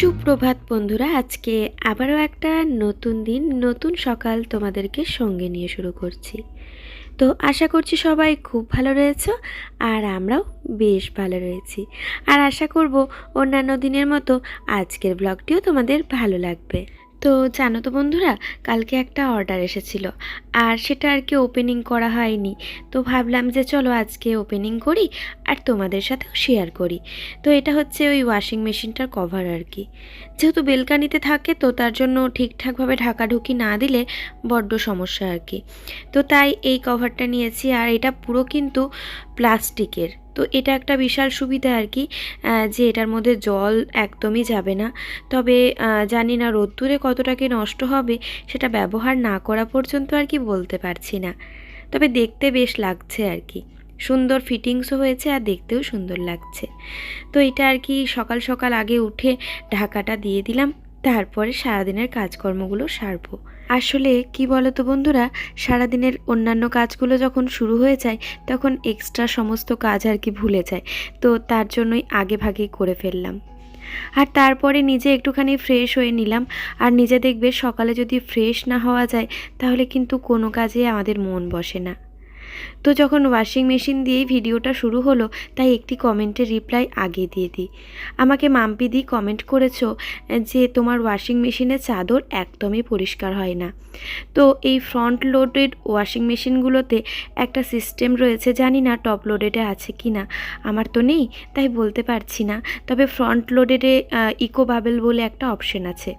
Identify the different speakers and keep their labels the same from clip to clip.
Speaker 1: সুপ্রভাত বন্ধুরা, আজকে আবারও একটা নতুন দিন, নতুন সকাল তোমাদেরকে সঙ্গে নিয়ে শুরু করছি। তো আশা করছি সবাই খুব ভালো রয়েছ আর আমরাও বেশ ভালো রয়েছি। আর আশা করব অন্যান্য দিনের মতো আজকের ব্লগটিও তোমাদের ভালো লাগবে। তো জানো তো বন্ধুরা, কালকে একটা অর্ডার এসেছিল, আর সেটা আর কি ওপেনিং করা হয়নি। তো ভাবলাম যে চলো আজকে ওপেনিং করি আর তোমাদের সাথেও শেয়ার করি। তো এটা হচ্ছে ওই ওয়াশিং মেশিনটার কভার আর কি। যেহেতু বেলকানিতে থাকে, তো তার জন্য ঠিকঠাকভাবে ঢাকাঢুকি না দিলে বড্ড সমস্যা আর কি। তো তাই এই কভারটা নিয়েছি, আর এটা পুরো কিন্তু প্লাস্টিকের। তো এটা একটা বিশাল সুবিধা আর কি যে এটার মধ্যে জল একদমই যাবে না। তবে জানি না রোদ্দুরে কতটা কি নষ্ট হবে, সেটা ব্যবহার না করা পর্যন্ত আর কি বলতে পারছি না। তবে দেখতে বেশ লাগছে আর কি। সুন্দর ফিটিংসও হয়েছে আর দেখতেও সুন্দর লাগছে। তো এটা আর কি সকাল সকাল আগে উঠে ঢাকাটা দিয়ে দিলাম, তারপরে সারাদিনের কাজকর্মগুলো সারবো। আসলে কি বলো তো বন্ধুরা, সারাদিনের অন্যান্য কাজগুলো যখন শুরু হয়ে যায়, তখন এক্সট্রা সমস্ত কাজ আর কি ভুলে যায়। তো তার জন্যই আগে ভাগেই করে ফেললাম। আর তারপরে নিজে একটুখানি ফ্রেশ হয়ে নিলাম। আর নিজে দেখবে সকালে যদি ফ্রেশ না হওয়া যায়, তাহলে কিন্তু কোনো কাজে আমাদের মন বসে না। তো যখন ওয়াশিং মেশিন দিয়েই ভিডিওটা শুরু হলো, তাই একটি কমেন্টের রিপ্লাই আগে দিয়ে দিই। আমাকে মাম্পি দি কমেন্ট করেছ যে তোমার ওয়াশিং মেশিনের চাদর একদমই পরিষ্কার হয় না। তো এই ফ্রন্ট লোডেড ওয়াশিং মেশিনগুলোতে একটা সিস্টেম রয়েছে, জানি না টপ লোডেডে আছে কি না আমার তো নেই, তাই বলতে পারছি না। তবে ফ্রন্ট লোডেডে ইকো বাবেল বলে একটা অপশন আছে।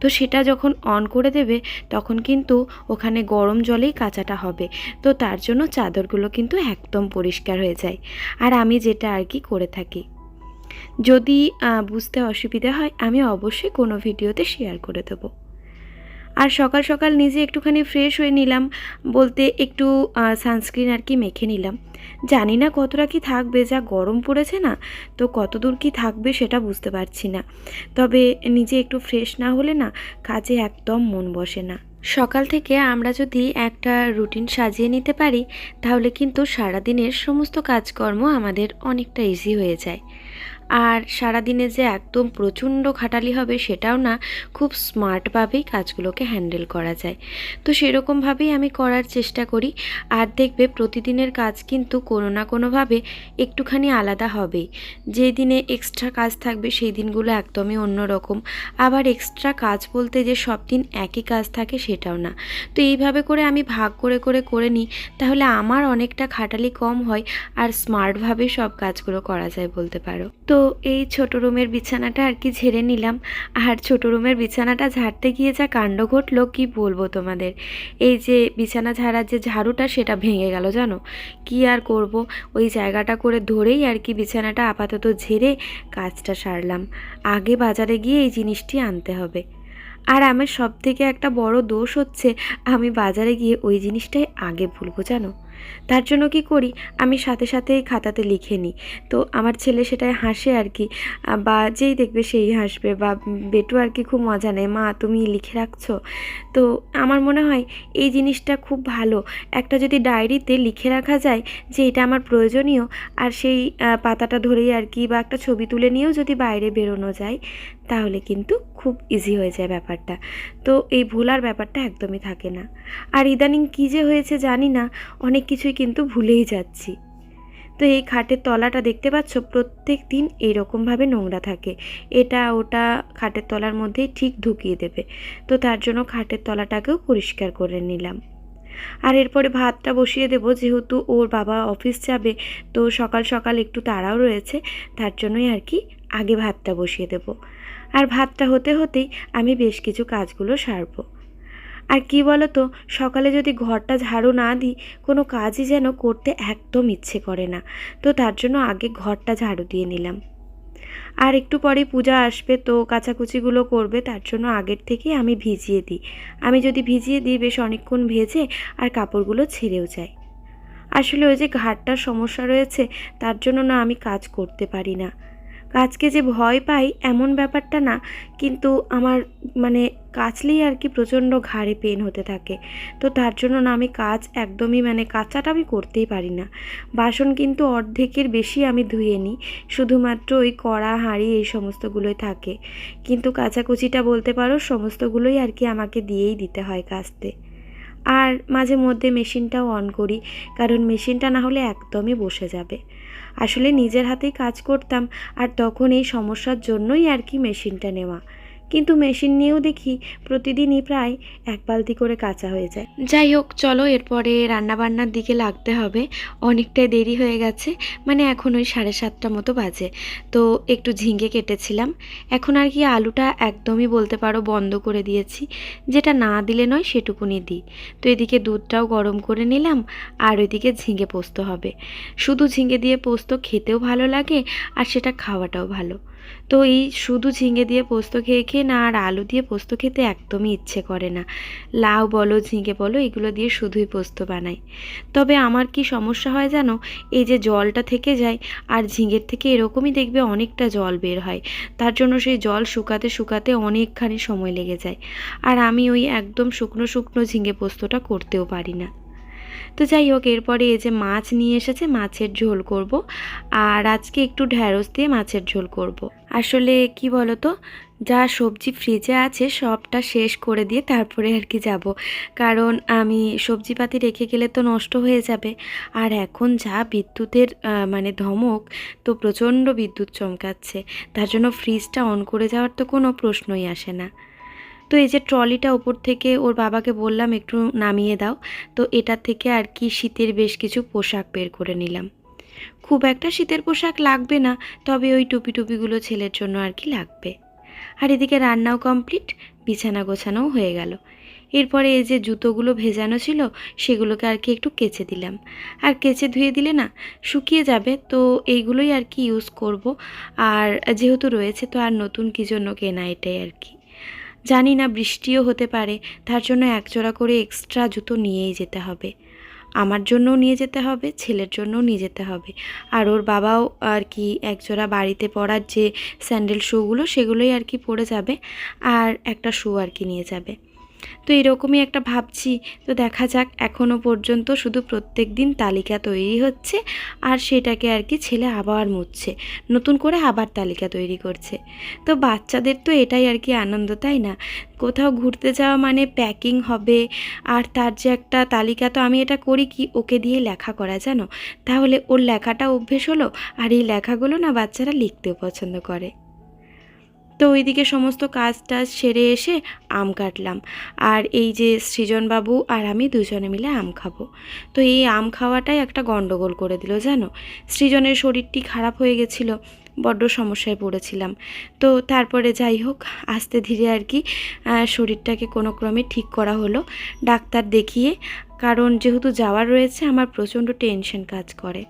Speaker 1: তো সেটা যখন অন করে দেবে, তখন কিন্তু ওখানে গরম জলেই কাচাটা হবে। তো তার জন্য চাদরগুলো কিন্তু একদম পরিষ্কার হয়ে যায়। আর আমি যেটা আর কি করে থাকি। যদি বুঝতে অসুবিধা হয়, আমি অবশ্যই কোনো ভিডিওতে শেয়ার করে দেবো। আর সকাল সকাল নিজে একটুখানি ফ্রেশ হয়ে নিলাম বলতে একটু সানস্ক্রিন আর কি মেখে নিলাম। জানি না কতটা কি থাকবে, যা গরম পড়েছে না, তো কতদূর কি থাকবে সেটা বুঝতে পারছি না। তবে নিজে একটু ফ্রেশ না হলে না কাজে একদম মন বসে না। সকাল থেকে আমরা যদি একটা রুটিন সাজিয়ে নিতে পারি, তাহলে কিন্তু সারাদিনের সমস্ত কাজকর্ম আমাদের অনেকটা ইজি হয়ে যায়। আর সারাদিনে যে একদম প্রচণ্ড খাটালি হবে সেটাও না, খুব স্মার্টভাবেই কাজগুলোকে হ্যান্ডেল করা যায়। তো সেরকমভাবেই আমি করার চেষ্টা করি। আর দেখবে প্রতিদিনের কাজ কিন্তু কোনো না কোনোভাবে একটুখানি আলাদা হবেই। যে দিনে এক্সট্রা কাজ থাকবে সেই দিনগুলো একদমই অন্যরকম। আবার এক্সট্রা কাজ বলতে যে সব দিন একই কাজ থাকে সেটাও না। তো এইভাবে করে আমি ভাগ করে করে করে নিই, তাহলে আমার অনেকটা খাটালি কম হয়। আর স্মার্টভাবে সব কাজগুলো করা যায় বলতে পারো। তো এই ছোট রুমের বিছানাটা আর কি ঝেড়ে নিলাম। আর ছোট রুমের বিছানাটা ঝাড়তে গিয়ে যা কাণ্ড ঘটলো, কি বলব তোমাদের? এই যে বিছানা ঝাড়ার যে ঝাড়ুটা, সেটা ভেঙে গেল, জানো? কি আর করব? ওই জায়গাটা করে ধরেই আর কি বিছানাটা আপাতত ঝেড়ে কাজটা সারলাম। আগে বাজারে গিয়ে এই জিনিসটি আনতে হবে। আর আমার সব থেকে একটা বড় দোষ হচ্ছে, আমি বাজারে গিয়ে ওই জিনিসটাই আগে ভুলবো, জানো? তার জন্য কি করি? আমি সাথে সাথে খাতাতে লিখে নিই। তো আমার ছেলে সেটাই হাসে আর কি, বা যেই দেখবে সেই হাসবে, বা বেটু আর কি খুব মজা নেয়, মা, তুমি লিখে রাখছো? তো আমার মনে হয় এই জিনিসটা খুব ভালো। একটা যদি ডায়েরিতে লিখে রাখা যায় যে এটা আমার প্রয়োজনীয়, আর সেই পাতাটা ধরেই আর কি বা একটা ছবি তুলে নিয়েও যদি বাইরে বেরোনো যায় তাহলে কিন্তু খুব ইজি হয়ে যায় ব্যাপারটা। তো এই ভোলার ব্যাপারটা একদমই থাকে না। আর ইদানিং কী যে হয়েছে জানি না, অনেক কিছুই কিন্তু ভুলেই যাচ্ছি। তো এই খাটের তলাটা দেখতে পাচ্ছ? প্রত্যেক দিন এইরকমভাবে নোংরা থাকে। এটা ওটা খাটের তলার মধ্যেই ঠিক ঢুকিয়ে দেবে। তো তার জন্য খাটের তলাটাকেও পরিষ্কার করে নিলাম। আর এরপরে ভাতটা বসিয়ে দেবো, যেহেতু ওর বাবা অফিস যাবে, তো সকাল সকাল একটু তাড়াও রয়েছে, তার জন্যই আর কি আগে ভাতটা বসিয়ে দেবো। আর ভাতটা হতে হতেই আমি বেশ কিছু কাজগুলো সারবো। আর কি বলো তো সকালে যদি ঘরটা ঝাড়ু না দিই, কোনো কাজই যেন করতে একদম ইচ্ছে করে না। তো তার জন্য আগে ঘরটা ঝাড়ু দিয়ে নিলাম। আর একটু পরে পূজা আসবে, তো কাচাকুচিগুলো করবে, তার জন্য আগের থেকেই আমি ভিজিয়ে দিই। আমি যদি ভিজিয়ে দিই, বেশ অনেকক্ষণ ভেজে আর কাপড়গুলো ছেড়েও যায়। আসলে ওই যে ঘাটটার সমস্যা রয়েছে, তার জন্য না আমি কাজ করতে পারি না। কাজকে যে ভয় পাই এমন ব্যাপারটা না, কিন্তু আমার মানে কাচলেই আর কি প্রচণ্ড ঘাড়ে পেন হতে থাকে। তো তার জন্য না আমি কাজ একদমই মানে কাচাটা আমি করতেই পারি না। বাসন কিন্তু অর্ধেকের বেশি আমি ধুয়ে নিই, শুধুমাত্র ওই কড়া, হাঁড়ি এই সমস্তগুলোই থাকে। কিন্তু কাচাকুচিটা বলতে পারো, সমস্তগুলোই আর কি আমাকে দিয়েই দিতে হয় কাচতে আর মাঝে মধ্যে মেশিনটাও অন করি, কারণ মেশিনটা না হলে একদমই বসে যাবে। আসলে নিজের হাতেই কাজ করতাম আর তখন এই সমস্যার জন্যই আর কি মেশিনটা নেওয়া। কিন্তু মেশিন নিয়েও দেখি প্রতিদিনই প্রায় এক বালতি করে কাঁচা হয়ে যায়। যাই হোক, চলো, এরপরে রান্নাবান্নার দিকে লাগতে হবে। অনেকটাই দেরি হয়ে গেছে মানে এখন ওই সাড়ে সাতটা মতো বাজে। তো একটু ঝিঙে কেটেছিলাম। এখন আর কি আলুটা একদমই বলতে পারো বন্ধ করে দিয়েছি। যেটা না দিলে নয় সেটুকুনি দিই। তো এদিকে দুধটাও গরম করে নিলাম, আর ওইদিকে ঝিঙে পোস্ত হবে। শুধু ঝিঙে দিয়ে পোস্ত খেতেও ভালো লাগে, আর সেটা খাওয়াটাও ভালো। তো এই শুধু ঝিঙে দিয়ে পোস্ত খেয়ে খেয়ে না, আর আলু দিয়ে পোস্ত খেতে একদমই ইচ্ছে করে না। লাউ বলো, ঝিঙে বলো, এগুলো দিয়ে শুধুই পোস্ত বানাই। তবে আমার কি সমস্যা হয় জানো? এই যে জলটা থেকে যায়, আর ঝিঙের থেকে এরকমই দেখবে অনেকটা জল বের হয়। তার জন্য সেই জল শুকাতে শুকাতে অনেকখানি সময় লেগে যায়। আর আমি ওই একদম শুকনো শুকনো ঝিঙে পোস্তটা করতেও পারি না। তো যাই হোক, এরপরে এই যে মাছ নিয়ে এসেছে, মাছের ঝোল করব। আর আজকে একটু ঢ্যাঁড়স দিয়ে মাছের ঝোল করব। আসলে কি বলো তো যা সবজি ফ্রিজে আছে সবটা শেষ করে দিয়ে তারপরে আর কি যাব। কারণ আমি সবজিপাতি রেখে গেলে তো নষ্ট হয়ে যাবে। আর এখন যা বিদ্যুতের মানে ধমক, তো প্রচণ্ড বিদ্যুৎ চমকাচ্ছে। তার জন্য ফ্রিজটা অন করে যাওয়ার তো কোনো প্রশ্নই আসে না। তো এই যে ট্রলিটা ওপর থেকে ওর বাবাকে বললাম, একটু নামিয়ে দাও। তো এটা থেকে আর কি শীতের বেশ কিছু পোশাক বের করে নিলাম। খুব একটা শীতের পোশাক লাগবে না, তবে ওই টুপি টুপিগুলো ছেলের জন্য আর কি লাগবে। আর এদিকে রান্নাও কমপ্লিট, বিছানা গোছানোও হয়ে গেল। এরপরে এই যে জুতোগুলো ভেজানো ছিল, সেগুলোকে আর কি একটু কেচে দিলাম। আর কেচে ধুয়ে দিলে না, শুকিয়ে যাবে, তো এইগুলোই আর কি ইউজ করব। আর যেহেতু রয়েছে, তো আর নতুন কী জন্য কেনা এটাই আর কি। জানি না বৃষ্টিও হতে পারে, তার জন্য একজোড়া করে এক্সট্রা জুতো নিয়েই যেতে হবে। আমার জন্যও নিয়ে যেতে হবে, ছেলের জন্যও নিয়ে যেতে হবে। আর ওর বাবাও আর কি একজোড়া বাড়িতে পড়ার যে স্যান্ডেল শুগুলো, সেগুলোই আর কি পরে যাবে। আর একটা শু আর কি নিয়ে যাবে। তো এরকমই একটা ভাবছি। তো দেখা যাক এখনও পর্যন্ত শুধু প্রত্যেক দিন তালিকা তৈরি হচ্ছে আর সেটাকে আর কি ছেলে আবার মুছছে। নতুন করে আবার তালিকা তৈরি করছে। তো বাচ্চাদের তো এটাই আর কি আনন্দ, তাই না? কোথাও ঘুরতে যাওয়া মানে প্যাকিং হবে আর তার যে একটা তালিকা, তো আমি এটা করি কি ওকে দিয়ে লেখা করা, জানো? তাহলে ওর লেখাটা অভ্যেস হলো আর এই লেখাগুলো না বাচ্চারা লিখতেও পছন্দ করে। তো ওইদিকে সমস্ত কাজ টাজ সেরে এসে আম কাটলাম। আর এই যে সৃজনবাবু আর আমি দুজনে মিলে আম খাব। তো এই আম খাওয়াটাই একটা গন্ডগোল করে দিল, জানো? সৃজনের শরীরটি খারাপ হয়ে গেছিল, বড্ড সমস্যায় পড়েছিলাম। তো তারপরে যাই হোক, আস্তে ধীরে আর কি শরীরটাকে কোনো ক্রমে ঠিক করা হলো, ডাক্তার দেখিয়ে, কারণ যেহেতু যাওয়ার রয়েছে, আমার প্রচণ্ড টেনশন কাজ করে।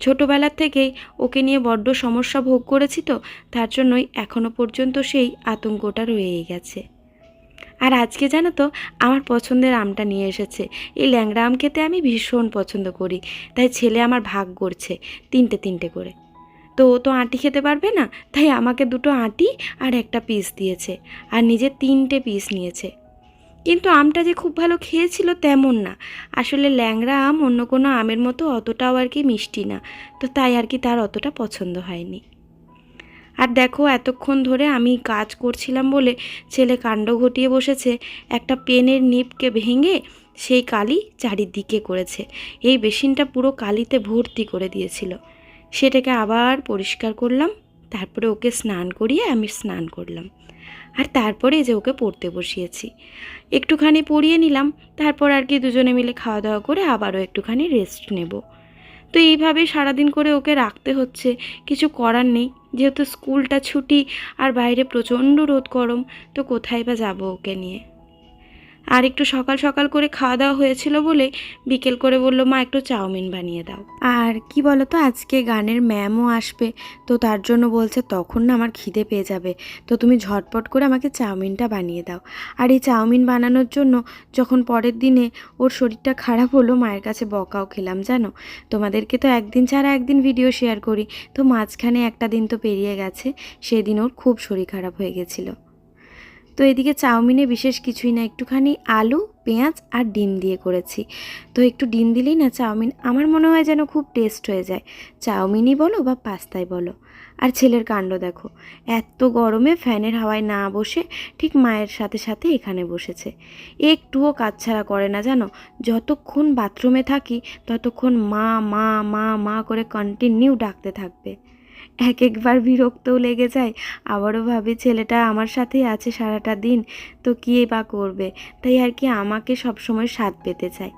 Speaker 1: ছোটোবেলার থেকেই ওকে নিয়ে বড্ড সমস্যা ভোগ করেছি তো, তার জন্যই এখনও পর্যন্ত সেই আতঙ্কটা রয়েই গেছে। আর আজকে জানো তো, আমার পছন্দের আমটা নিয়ে এসেছে। এই ল্যাংড়া আম খেতে আমি ভীষণ পছন্দ করি, তাই ছেলে আমার ভাগ করছে তিনটে তিনটে করে। তো ও তো আঁটি খেতে পারবে না, তাই আমাকে দুটো আঁটি আর একটা পিস দিয়েছে, আর নিজে তিনটে পিস নিয়েছে। কিন্তু আমটা যে খুব ভালো খেয়েছিল তেমন না। আসলে ল্যাংড়া আম অন্য কোনো আমের মতো অতটাও আর কি মিষ্টি না, তো তাই আর কি তার অতটা পছন্দ হয়নি। আর দেখো, এতক্ষণ ধরে আমি কাজ করছিলাম বলে ছেলে কাণ্ড ঘটিয়ে বসেছে, একটা পেনের নিপকে ভেঙে সেই কালি চারিদিকে করেছে। এই বেসিনটা পুরো কালিতে ভর্তি করে দিয়েছিল। সেটাকে আবার পরিষ্কার করলাম, তারপরে ওকে স্নান করিয়ে আমি স্নান করলাম। আর তারপরে যে ওকে পড়তে বসিয়েছি। একটুখানি পড়িয়ে নিলাম, তারপর আর কি দুজনে মিলে খাওয়া দাওয়া করে আবারও একটুখানি রেস্ট নেব। তো এইভাবে সারাদিন করে ওকে রাখতে হচ্ছে, কিছু করার নেই। যেহেতু স্কুলটা ছুটি আর বাইরে প্রচণ্ড রোদ গরম, তো কোথায় বা যাব ওকে নিয়ে? আর একটু সকাল সকাল করে খাওয়া দাওয়া হয়েছিল বলে বিকেল করে বলল, মা, একটু চাউমিন বানিয়ে দাও। আর কি বলো তো আজকে গানের ম্যামও আসবে, তো তার জন্য বলছে, তখন না আমার খিদে পেয়ে যাবে, তো তুমি ঝটপট করে আমাকে চাউমিনটা বানিয়ে দাও। আর এই চাউমিন বানানোর জন্য যখন পরের দিনে ওর শরীরটা খারাপ হলো, মায়ের কাছে বকাও খেলাম, জানো? তোমাদেরকে তো একদিন ছাড়া একদিন ভিডিও শেয়ার করি, তো মাঝখানে একটা দিন তো পেরিয়ে গেছে, সেদিন ওর খুব শরীর খারাপ হয়ে গেছিল। তো এদিকে চাউমিনে বিশেষ কিছুই না, একটুখানি আলু, পেঁয়াজ আর ডিম দিয়ে করেছি। তো একটু ডিম দিলেই না চাউমিন আমার মনে হয় যেন খুব টেস্ট হয়ে যায়। চাউমিনই বলো বা পাস্তাই বলো। আর ছেলের কাণ্ড দেখো, এত গরমে ফ্যানের হাওয়ায় না বসে ঠিক মায়ের সাথে সাথে এখানে বসেছে। একটুও কাজ ছাড়া করে না জানো, যতক্ষণ বাথরুমে থাকি ততক্ষণ মা মা মা মা করে কন্টিনিউ ডাকতে থাকবে। এক একবার বিরক্তও লেগে যায়। আবারও ভাবি, ছেলেটা আমার সাথেই আছে সারাটা দিন, তো কী বা করবে? তাই আর কি আমাকে সবসময় স্বাদ পেতে চায়।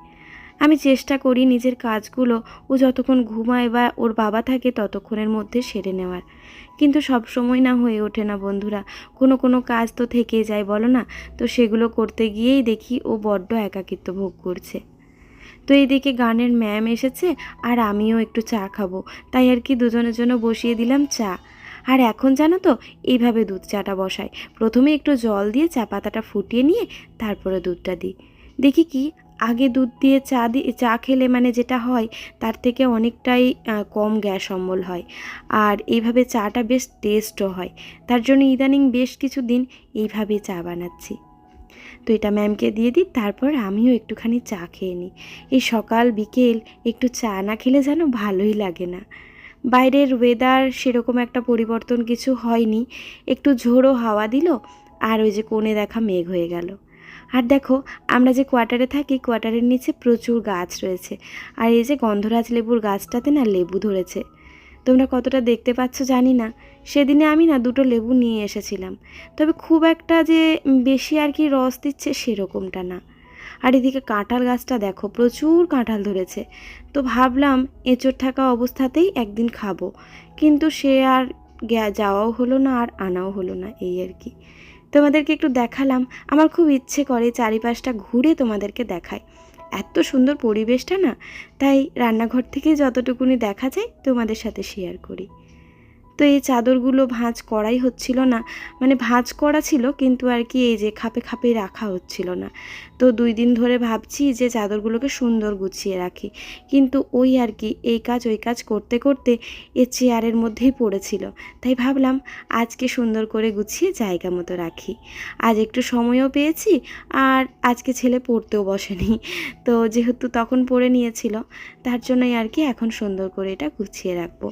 Speaker 1: আমি চেষ্টা করি নিজের কাজগুলো, ও যতক্ষণ ঘুমায় বা ওর বাবা থাকে ততক্ষণের মধ্যে সেরে নেওয়ার। কিন্তু সব সময় না হয়ে ওঠে না বন্ধুরা, কোনো কোনো কাজ তো থেকেই যায়, বলো না? তো সেগুলো করতে গিয়েই দেখি ও বড্ড একাকিত্ব ভোগ করছে। তো এইদিকে গানের ম্যাম এসেছে আর আমিও একটু চা খাব। তাই আর কি দুজনের জন্য বসিয়ে দিলাম চা। আর এখন জানো তো, এইভাবে দুধ চাটা বসাই। প্রথমে একটু জল দিয়ে চা পাতাটা ফুটিয়ে নিয়ে তারপরে দুধটা দিই। দেখি কি, আগে দুধ দিয়ে চা দিয়ে চা খেলে মানে যেটা হয়, তার থেকে অনেকটাই কম গ্যাস অম্বল হয়। আর এইভাবে চাটা বেশ টেস্টও হয়। তার জন্য ইদানিং বেশ কিছু দিন এইভাবেই চা বানাচ্ছি। তো এটা ম্যামকে দিয়ে দিই, তারপর আমিও একটুখানি চা খেয়ে নিই। এই সকাল বিকেল একটু চা না খেলে যেন ভালোই লাগে না। বাইরের ওয়েদার সেরকম একটা পরিবর্তন কিছু হয়নি। একটু ঝোড়ো হাওয়া দিল আর ওই যে কোণে দেখা মেঘ হয়ে গেল। আর দেখো, আমরা যে কোয়ার্টারে থাকি কোয়ার্টারের নিচে প্রচুর গাছ রয়েছে। আর এই যে গন্ধরাজ লেবুর গাছটাতে না লেবু ধরেছে। তোমরা কতটা দেখতে পাচ্ছ জানি না। সেদিনে আমি না দুটো লেবু নিয়ে এসেছিলাম। তবে খুব একটা যে বেশি আর কি রস দিচ্ছে সেরকমটা না। আর এদিকে কাঁঠাল গাছটা দেখো, প্রচুর কাঁঠাল ধরেছে। তো ভাবলাম এঁচড় থাকা অবস্থাতেই একদিন খাব। কিন্তু সে আর যাওয়াও হলো না আর আনাও হলো না এই আর কি। তোমাদেরকে একটু দেখালাম। আমার খুব ইচ্ছে করে চারিপাশটা ঘুরে তোমাদেরকে দেখায় এত সুন্দর পরিবেশটা না? তাই রান্নাঘর থেকে যতটুকুনি দেখা যায় তোমাদের সাথে শেয়ার করি। তো এই চাদরগুলো ভাঁজ করাই হচ্ছিল না। মানে ভাঁজ করা ছিল, কিন্তু আর কি এই যে খাপে খাপে রাখা হচ্ছিল না। তো দুই দিন ধরে ভাবছি যে চাদরগুলোকে সুন্দর গুছিয়ে রাখি। কিন্তু ওই আর কি, এই কাজ ওই কাজ করতে করতে এ চেয়ারের মধ্যেই পড়েছিল। তাই ভাবলাম, আজকে সুন্দর করে গুছিয়ে জায়গা মতো রাখি। আজ একটু সময়ও পেয়েছি, আর আজকে ছেলে পড়তেও বসেনি। তো যেহেতু তখন পড়ে নিয়েছিল, তার জন্যই আর কি এখন সুন্দর করে এটা গুছিয়ে রাখব।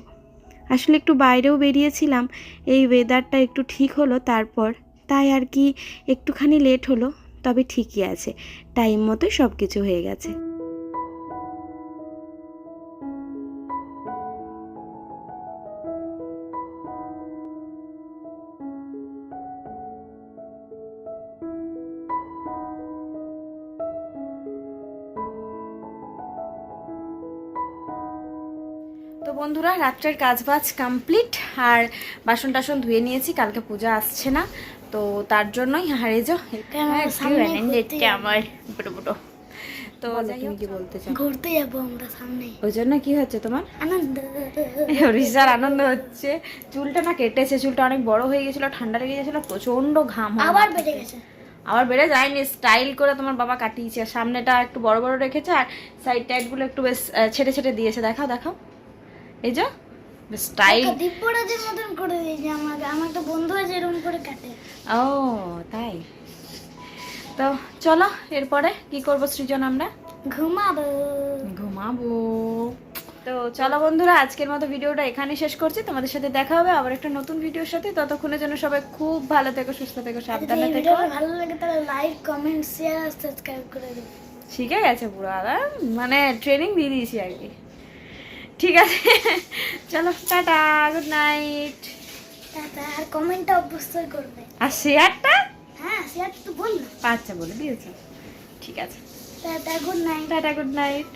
Speaker 1: আসলে একটু বাইরেও বেরিয়েছিলাম, এই ওয়েদারটা একটু ঠিক হলো তারপর। তাই আর কি একটুখানি লেট হলো, তবে ঠিকই আছে টাইম মতো সব কিছু হয়ে গেছে। বন্ধুরা রাত্রের কাজ বাজ কমপ্লিট আর বাসন টাসন ধুয়ে নিয়েছি কালকে পূজা আসছে না। তো তার জন্যই হারে যাও
Speaker 2: আমার
Speaker 1: তো তুমি কি বলতে চাও?
Speaker 2: ঘুরতে যাব আমরা সামনে।
Speaker 1: ওই জন্য কি হচ্ছে তোমার?
Speaker 2: আনন্দ।
Speaker 1: রিসার আনন্দ হচ্ছে। চুলটা না কেটেছে চুলটা অনেক বড় হয়ে গেছিল ঠান্ডা লেগে গেছিল প্রচণ্ড ঘাম
Speaker 2: আবার বেড়ে গেছে।
Speaker 1: আবার বেড়ে যায়নি স্টাইল করে তোমার বাবা কাটিয়েছে। আর সামনেটা একটু বড় বড় রেখেছে আর সাইড টাইডগুলো একটু বেশ ছেটে ছেটে দিয়েছে। দেখাও দেখাও। এই যে স্টাইল
Speaker 2: দিব্যরাজের মতন করে দিয়েছে আমাকে আমার একটা বন্ধু আছে এরকম করে কাটে।
Speaker 1: ও তাই? তো চলো এরপরে কি করব সৃজন আমরা?
Speaker 2: ঘুমাবো।
Speaker 1: ঘুমাবো। তো চলো বন্ধুরা আজকের মতো ভিডিওটা এখানে শেষ করছি। তোমাদের সাথে দেখা হবে আবার একটা নতুন ভিডিওর সাথে। ততক্ষণের জন্য সবাই খুব ভালো থেকো সুস্থ থেকো সাবধানে
Speaker 2: এই
Speaker 1: থেকো।
Speaker 2: ভালো লাগে তাহলে লাইক কমেন্ট শেয়ার সাবস্ক্রাইব করে দিও।
Speaker 1: শিখে গেছে পুরো মানে ট্রেনিং দিয়ে দিয়েছি আর কি। ঠিক আছে। চলো টাটা গুড নাইট
Speaker 2: টাটা আর কমেন্টটা অবশ্যই করবে।
Speaker 1: আর শেয়ারটা?
Speaker 2: হ্যাঁ শেয়ার তো বল না
Speaker 1: আচ্ছা বলে দিয়েছ। ঠিক আছে।
Speaker 2: Tata good night
Speaker 1: tata good night